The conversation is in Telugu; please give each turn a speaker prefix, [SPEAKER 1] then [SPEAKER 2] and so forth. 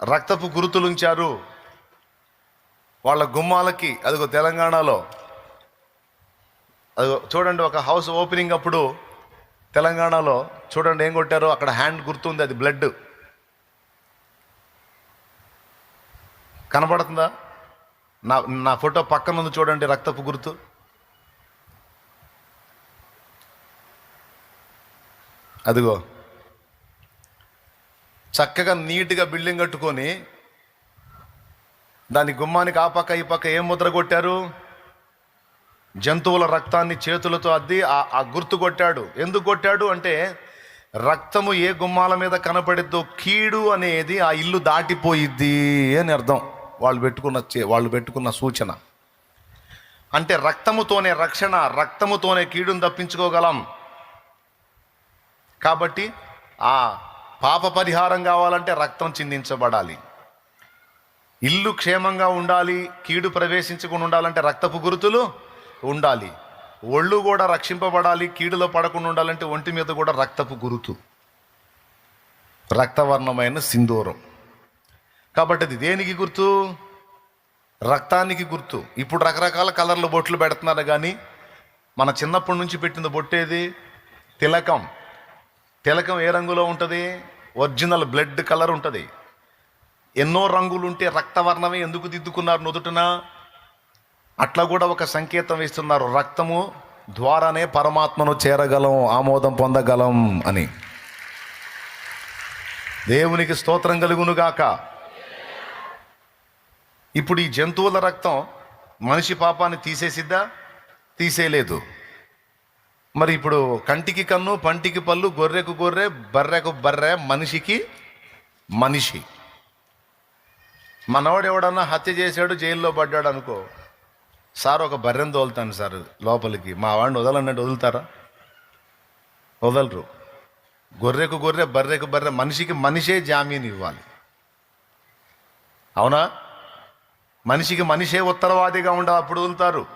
[SPEAKER 1] రక్తపు గుర్తులు ఉంచారు వాళ్ళ గుమ్మాలకి అదిగో తెలంగాణలో అదిగో చూడండి ఒక హౌస్ ఓపెనింగ్ అప్పుడు తెలంగాణలో చూడండి ఏం కొట్టారో అక్కడ హ్యాండ్ గుర్తుంది అది బ్లడ్. కనబడుతుందా నా నా ఫోటో పక్కన ఉంది చూడండి రక్తపు గుర్తు. అదిగో. చక్కగా నీట్గా బిల్డింగ్ కట్టుకొని దాని గుమ్మానికి ఆ పక్క ఈ పక్క ఏం ముద్ర కొట్టారు? జంతువుల రక్తాన్ని చేతులతో అద్ది ఆ ఆ గుర్తు కొట్టాడు. ఎందుకు కొట్టాడు అంటే రక్తము ఏ గుమ్మాల మీద కనపడిద్దో కీడు అనేది ఆ ఇల్లు దాటిపోయిద్ది అని అర్థం. వాళ్ళు పెట్టుకున్న వాళ్ళు పెట్టుకున్న సూచన. అంటే రక్తముతోనే రక్షణ రక్తముతోనే కీడును తప్పించుకోగలం. కాబట్టి ఆ పాప పరిహారం కావాలంటే రక్తం చిందించబడాలి. ఇల్లు క్షేమంగా ఉండాలి కీడు ప్రవేశించకుండా ఉండాలంటే రక్తపు గురుతులు ఉండాలి. ఒళ్ళు కూడా రక్షింపబడాలి కీడులో పడకుండా ఉండాలంటే ఒంటి మీద కూడా రక్తపు గురుతు. రక్తవర్ణమైన సింధూరం. కాబట్టి అది దేనికి గుర్తు? రక్తానికి గుర్తు. ఇప్పుడు రకరకాల కలర్లు బొట్లు పెడుతున్నారు కానీ మన చిన్నప్పటి నుంచి పెట్టిన బొట్టేది తిలకం. తిలకం ఏ రంగులో ఉంటుంది? ఒరిజినల్ బ్లడ్ కలర్ ఉంటుంది. ఎన్నో రంగులు ఉంటే రక్తవర్ణమే ఎందుకు దిద్దుకున్నారు నుదుటిన? అట్లా కూడా ఒక సంకేతం ఇస్తున్నారు రక్తము ద్వారానే పరమాత్మను చేరగలం ఆమోదం పొందగలం అని. దేవునికి స్తోత్రం కలుగునుగాక. ఇప్పుడు ఈ జంతువుల రక్తం మనిషి పాపాన్ని తీసేసిద్దా? తీసేయలేదు. మరి ఇప్పుడు కంటికి కన్ను పంటికి పళ్ళు గొర్రెకు గొర్రె బర్రెకు బర్రె మనిషికి మనిషి. మనవాడు ఎవడన్నా హత్య చేశాడు జైల్లో పడ్డాడు అనుకో సార్ ఒక బర్రెను తోలుతాను సార్ లోపలికి. మా వాడిని వదలన్నట్టు వదులుతారా? వదలరు. గొర్రెకు గొర్రె బర్రెకు బర్రె మనిషికి మనిషే జామీన్ ఇవ్వాలి. అవునా? మనిషికి మనిషే ఉత్తరవాదిగా ఉండవు అప్పుడు వదులుతారు.